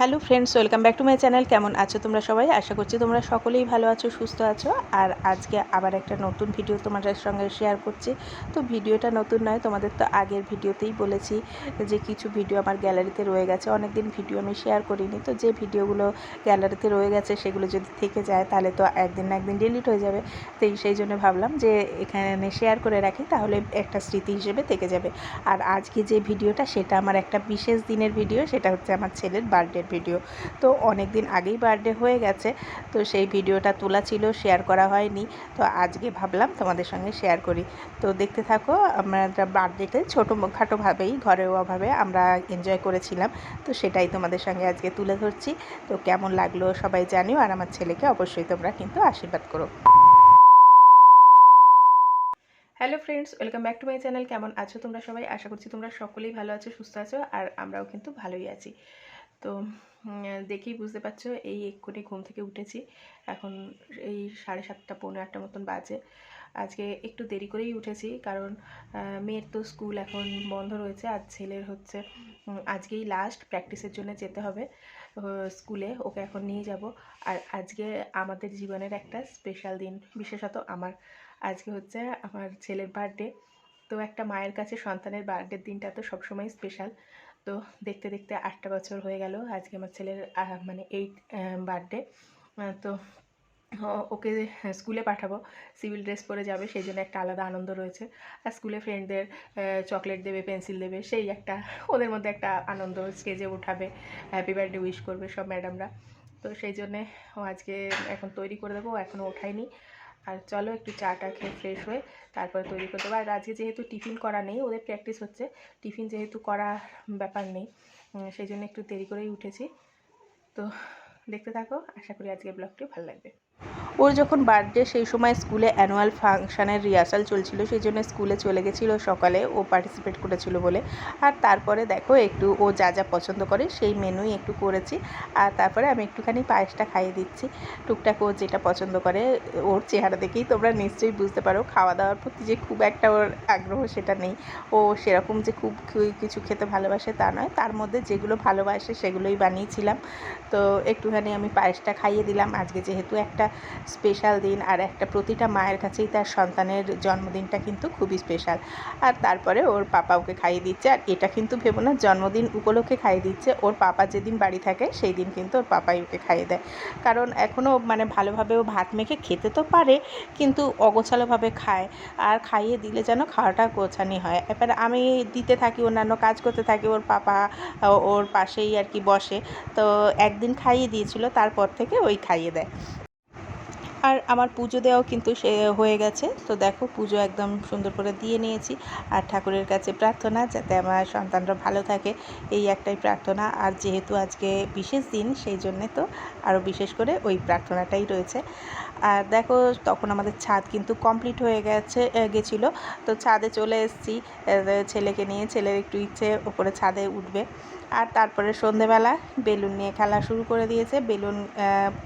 Hello friends welcome back to my channel কেমন আছো তোমরা সবাই? আশা করছি তোমরা সকলেই ভালো আছো, সুস্থ আছো। আর আজকে আবার একটা নতুন ভিডিও তোমাদের সঙ্গে শেয়ার করছি। তো ভিডিওটা নতুন নয়, তোমাদের তো আগের ভিডিওতেই বলেছি যে কিছু ভিডিও আমার গ্যালারিতে রয়ে গেছে। অনেক দিন ভিডিও আমি শেয়ার করিনি। তো যে ভিডিওগুলো গ্যালারিতে রয়ে গেছে, সেগুলো যদি থেকে যায়, তাহলে তো একদিন না একদিন ডিলিট হয়ে যাবে। তো সেই জন্য ভাবলাম যে এখানে শেয়ার করে রাখি, তাহলে একটা স্মৃতি হিসেবে থেকে যাবে। আর আজকে যে ভিডিওটা সেটা আমার একটা বিশেষ দিনের ভিডিও সেটা হচ্ছে আমার ছেলের বার্থডের ভিডিও। তো অনেক দিন আগেই বার্থডে হয়ে গেছে, তো সেই ভিডিওটা তোলা ছিল শেয়ার করা হয়নি। তো আজকে ভাবলাম তোমাদের সঙ্গে শেয়ার করি। তো দেখতে থাকো, আমরা বার্থডেতে ছোটো খাটোভাবেই ঘরোয়াভাবে আমরা এনজয় করেছিলাম। তো সেটাই তোমাদের সঙ্গে আজকে তুলে ধরছি। তো কেমন লাগল সবাই জানিও, আর আমার ছেলেকে অবশ্যই তোমরা কিন্তু আশীর্বাদ করো। Hello friends welcome back to my channel কেমন আছো তোমরা সবাই? আশা করছি তোমরা সকলেই ভালো আছো, সুস্থ আছো, আর আমরাও কিন্তু ভালোই আছি। তো দেখেই বুঝতে পারছ, এই এক্ষুনি ঘুম থেকে উঠেছি। এখন এই সাড়ে সাতটা, পৌনে আটটা মতন বাজে। আজকে একটু দেরি করেই উঠেছি কারণ মেয়ের তো স্কুল এখন বন্ধ রয়েছে আর ছেলের হচ্ছে আজকেই লাস্ট প্র্যাকটিসের জন্য যেতে হবে স্কুলে। ওকে এখন নিয়ে যাব। আর আজকে আমাদের জীবনের একটা স্পেশাল দিন, বিশেষত আমার। আজকে হচ্ছে আমার ছেলের বার্থডে তো একটা মায়ের কাছে সন্তানের বার্থডের দিনটা তো সবসময় স্পেশাল তো দেখতে দেখতে আটটা বছর হয়ে গেল। আজকে আমার ছেলের মানে এইট বার্থডে তো ওকে স্কুলে পাঠাবো। সিভিল ড্রেস পরে যাবে, সেই জন্য একটা আলাদা আনন্দ রয়েছে। আর স্কুলে ফ্রেন্ডদের চকলেট দেবে পেন্সিল দেবে, সেই একটা, ওদের মধ্যে একটা আনন্দ স্টেজে উঠাবে হ্যাপি বার্থডে উইশ করবে সব ম্যাডামরা তো সেই জন্যে ও আজকে এখন তৈরি করে দেবো এখনও ওঠায়নি। আর চলো একটু চাটা খেয়ে ফ্রেশ হয়ে তারপরে তৈরি করতে হবে আর আজকে যেহেতু টিফিন করা নেই, ওদের প্র্যাকটিস হচ্ছে। টিফিন যেহেতু করার ব্যাপার নেই সেই জন্য একটু দেরি করেই উঠেছি। তো দেখতে থাকো, আশা করি আজকের ব্লগটি ভালো লাগবে। ওর যখন বার্থডে সেই সময় স্কুলে অ্যানুয়াল ফাংশানের রিহার্সাল চলছিল, সেই জন্য স্কুলে চলে গেছিল সকালে। ও পার্টিসিপেট করেছিল বলে। আর তারপরে দেখো একটু ও যা যা পছন্দ করে সেই মেনুই একটু করেছি। আর তারপরে আমি একটুখানি পায়েসটা খাইয়ে দিচ্ছি। টুকটাক ও যেটা পছন্দ করে, ওর চেহারা দেখেই তোমরা নিশ্চয়ই বুঝতে পারো। খাওয়া দাওয়ার প্রতি যে খুব একটা ওর আগ্রহ সেটা নেই। ও সেরকম যে খুব কিছু খেতে ভালোবাসে তা নয়। তার মধ্যে যেগুলো ভালোবাসে সেগুলোই বানিয়েছিলাম। তো একটুখানি আমি পায়েসটা খাইয়ে দিলাম। আজকে যেহেতু একটা স্পেশাল দিন আর একটা প্রতিটা মায়ের কাছেই তার সন্তানের জন্মদিনটা কিন্তু খুবই স্পেশাল। আর তারপরে ওর পাপা ওকে খাইয়ে দিচ্ছে আর এটা কিন্তু ভেবো না, জন্মদিন উপলক্ষে খাইয়ে দিচ্ছে। ওর পাপা যেদিন বাড়ি থাকে সেই দিন কিন্তু ওর পাপাই ওকে খাইয়ে দেয়। কারণ এখনও মানে ভালোভাবে ও ভাত মেখে খেতে তো পারে, কিন্তু অগোছালোভাবে খায়। আর খাইয়ে দিলে যেন খাওয়াটা গোছানি হয়। এবার আমি দিতে থাকি, অন্যান্য কাজ করতে থাকি, ওর পাপা ওর পাশেই আর কি বসে। তো একদিন খাইয়ে দিয়েছিল, তারপর থেকে ওই খাইয়ে দেয়। আর আমার পুজো দেওয়াও কিন্তু সে হয়ে গেছে। তো দেখো, পুজো একদম সুন্দর করে দিয়ে নিয়েছি। আর ঠাকুরের কাছে প্রার্থনা, যাতে আমার সন্তানরা ভালো থাকে, এই একটাই প্রার্থনা। আর যেহেতু আজকে বিশেষ দিন, সেই জন্যে তো আরও বিশেষ করে ওই প্রার্থনাটাই রয়েছে। আর দেখো, তখন আমাদের ছাদ কিন্তু কমপ্লিট হয়ে গেছে গেছিল। তো ছাদে চলে এসেছি। ছেলেকে নিয়ে, ছেলের একটু ইচ্ছে, ওপরে ছাদে উঠবে। আর তারপরে সন্ধেবেলা বেলুন নিয়ে খেলা শুরু করে দিয়েছে। বেলুন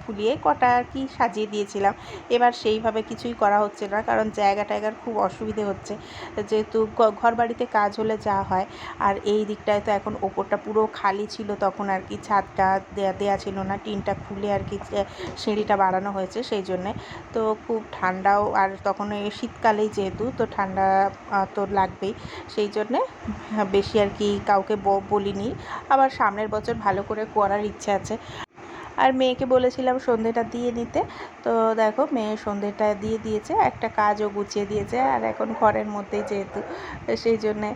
ফুলিয়ে কটা আর কি সাজিয়ে দিয়েছিলাম। এবার সেইভাবে কিছুই করা হচ্ছে না, কারণ জায়গা টায়গার খুব অসুবিধে হচ্ছে। যেহেতু ঘর বাড়িতে কাজ হলে যা হয়। আর এই দিকটায় তো এখন ওপরটা পুরো খালি ছিল, তখন আর কি ছাদটা দেয়া দেয়া ছিল না। টিনটা খুলে আর কি সিঁড়িটা বাড়ানো হয়েছে, সেই জন্যে তো খুব ঠান্ডাও, আর তখন শীতকালেই যেহেতু, তো ঠান্ডা তো লাগবেই। সেই জন্যে, বেশি আর কি কাউকে বলিনি। আবার সামনের বছর ভালো করে করার ইচ্ছে আছে। আর মেয়েকে বলেছিলাম সন্ধেটা দিয়ে নিতে তো দেখো মেয়ে সন্ধেটা দিয়ে দিয়েছে একটা কাজও গুছিয়ে দিয়েছে। আর এখন ঘরের মধ্যেই যেহেতু সেই জন্যে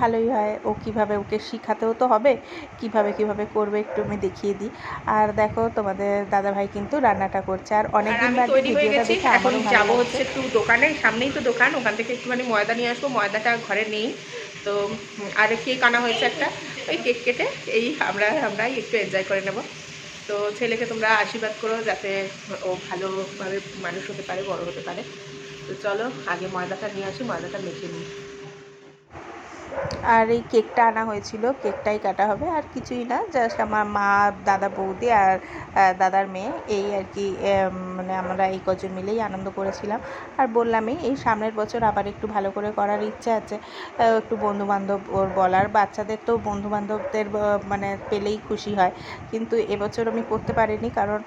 ভালোই হয়। ও কীভাবে ওকে শিখাতেও তো হবে কীভাবে কীভাবে করবে একটু আমি দেখিয়ে দিই। আর দেখো তোমাদের দাদাভাই কিন্তু রান্নাটা করছে। আর অনেক দিন বাদে ভিডিওটা দেখে এখন যাব হচ্ছে একটু দোকানে সামনেই তো দোকান ওখান থেকে একটুখানি ময়দা নিয়ে আসব। ময়দাটা ঘরে নেই। তো আর কেক আনা হয়েছে একটা। ওই কেক কেটে এই আমরা আমরাই একটু এনজয় করে নেব। তো ছেলেকে তোমরা আশীর্বাদ করো যাতে ও ভালোভাবে মানুষ হতে পারে, বড় হতে পারে। তো চলো, আগে ময়দাটা নিয়ে আসি, ময়দাটা মেখে নিই। আর এই কেকটা আনা হয়েছিল, কেকটাই কাটা হবে, আর কিছুই না জাস্ট আমার মা, দাদা, বৌদি আর দাদার মেয়ে, এই আর কি মানে আমরা এই কজন মিলেই আনন্দ করেছিলাম। আর বললামই এই সামনের বছর আবার একটু ভালো করে করার ইচ্ছা আছে। একটু বন্ধু বান্ধব ওর বলার, বাচ্চাদের তো বন্ধু বান্ধবদের মানে পেলেই খুশি হয়। কিন্তু এবছর আমি করতে পারিনি, কারণ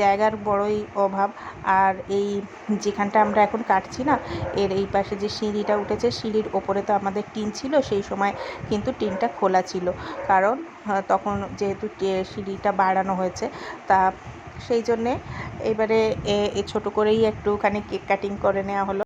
জায়গার বড়ই অভাব। আর এই যেখানটা আমরা এখন কাটছি না, এর এই পাশে যে সিঁড়িটা উঠেছে, সিঁড়ির ওপরে তো আমাদের টিন ছিল সেই সময় কিন্তু টিনটা খোলা ছিল। কারণ তখন যেহেতু সিঁড়িটা বাড়ানো হয়েছে, তা সেই জন্যে এবারে এ- ছোটো করেই একটুখানি কেক কাটিং করে নেওয়া হলো।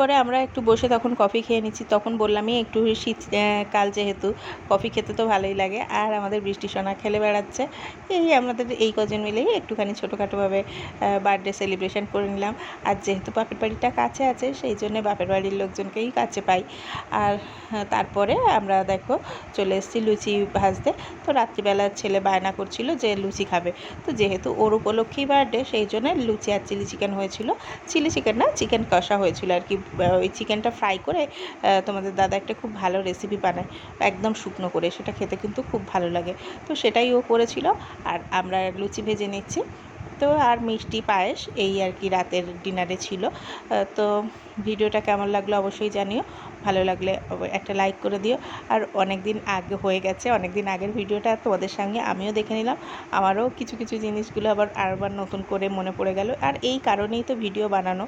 তারপরে আমরা একটু বসে তখন কফি খেয়ে নিচ্ছি। তখন বললামই একটু শীত কাল যেহেতু কফি খেতে তো ভালোই লাগে। আর আমাদের বৃষ্টি সোনা খেলে বেড়াচ্ছে। এই আমাদের এই কজন মিলেই একটুখানি ছোটোখাটোভাবে বার্থডে সেলিব্রেশন করে নিলাম। আর যেহেতু বাপের বাড়িটা কাছে আছে, সেই জন্য বাপের বাড়ির লোকজনকেই কাছে পাই। আর তারপরে আমরা দেখো চলে এসেছি লুচি ভাজতে। তো রাত্রিবেলা ছেলে বায়না করছিল যে লুচি খাবে। তো যেহেতু ওর উপলক্ষেই বার্থডে সেই জন্য লুচি আর চিলি চিকেন হয়েছিল। চিলি চিকেন না চিকেন কষা হয়েছিল আর কি। ওই চিকেনটা ফ্রাই করে তোমাদের দাদা একটা খুব ভালো রেসিপি বানায়, একদম শুকনো করে, সেটা খেতে কিন্তু খুব ভালো লাগে। তো সেটাই ও করেছিল, আর আমরা লুচি ভেজে নিচ্ছি। তো আর মিষ্টি পায়েস এই আর কি রাতের ডিনারে ছিল। তো ভিডিওটা কেমন লাগল অবশ্যই জানিও। ভালো লাগলে একটা লাইক করে দিও। আর অনেক দিন আগে হয়ে গেছে অনেক দিন আগের ভিডিওটা তোমাদের সঙ্গে আমিও দেখে নিলাম। আমারও কিছু কিছু জিনিসগুলো আবার আরবার নতুন করে মনে পড়ে গেল। আর এই কারণেই তো ভিডিও বানানো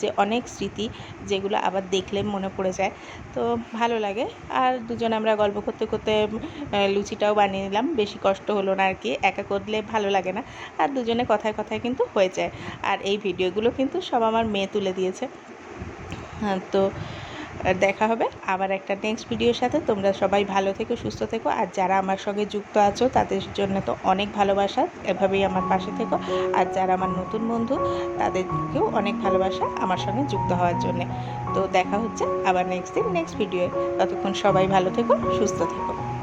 যে অনেক স্মৃতি যেগুলো আবার দেখলে মনে পড়ে যায়। তো ভালো লাগে। আর দুজন আমরা গল্প করতে করতে লুচিটাও বানিয়ে নিলাম। বেশি কষ্ট হলো না আর কি, একা করলে ভালো লাগে না। আর দুজনে কথায় কথায় কিন্তু হয়ে যায়। আর এই ভিডিওগুলো কিন্তু সব আমার মেয়ে তুলে দিয়েছে। হ্যাঁ তো দেখা হবে আবার একটা নেক্সট ভিডিওর সাথে। তোমরা সবাই ভালো থেকো, সুস্থ থেকো। আর যারা আমার সঙ্গে যুক্ত আছো, তাদের জন্য তো অনেক ভালোবাসা। এভাবেই আমার পাশে থেকো। আর যারা আমার নতুন বন্ধু, তাদেরকেও অনেক ভালোবাসা আমার সঙ্গে যুক্ত হওয়ার জন্যে। তো দেখা হচ্ছে আবার নেক্সট দিন নেক্সট ভিডিওয়ে ততক্ষণ সবাই ভালো থেকো, সুস্থ থেকো।